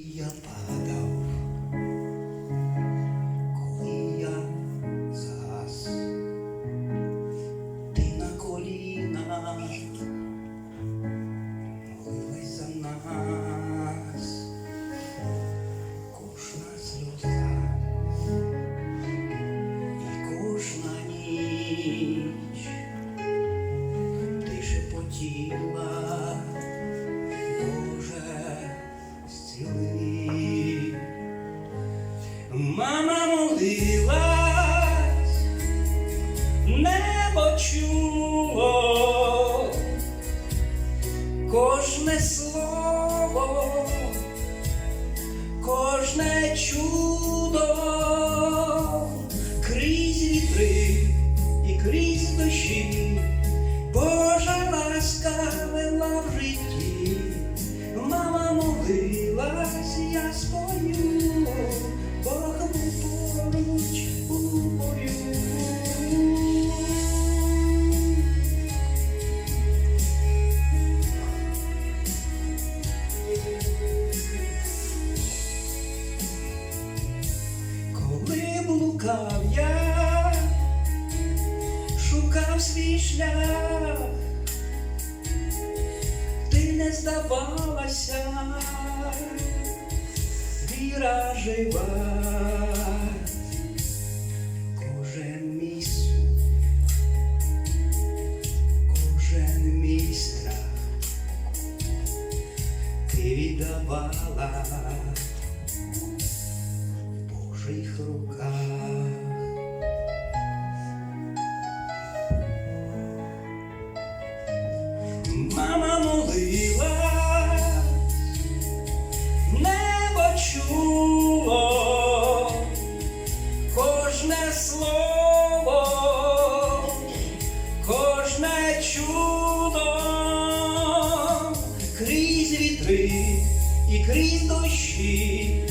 Я падав, чуло, кожне слово, кожне чудо, крізь вітри і крізь дощі, Божа ласка вела в житті, мама молилась, я спою, блукав я, шукав свій шлях, ти не здавалася, віра жива, кожен мій кожен мій страх, ти віддавала Божих руках. Мама молила, небо чуло, кожне слово, кожне чудо, крізь вітри і крізь дощі,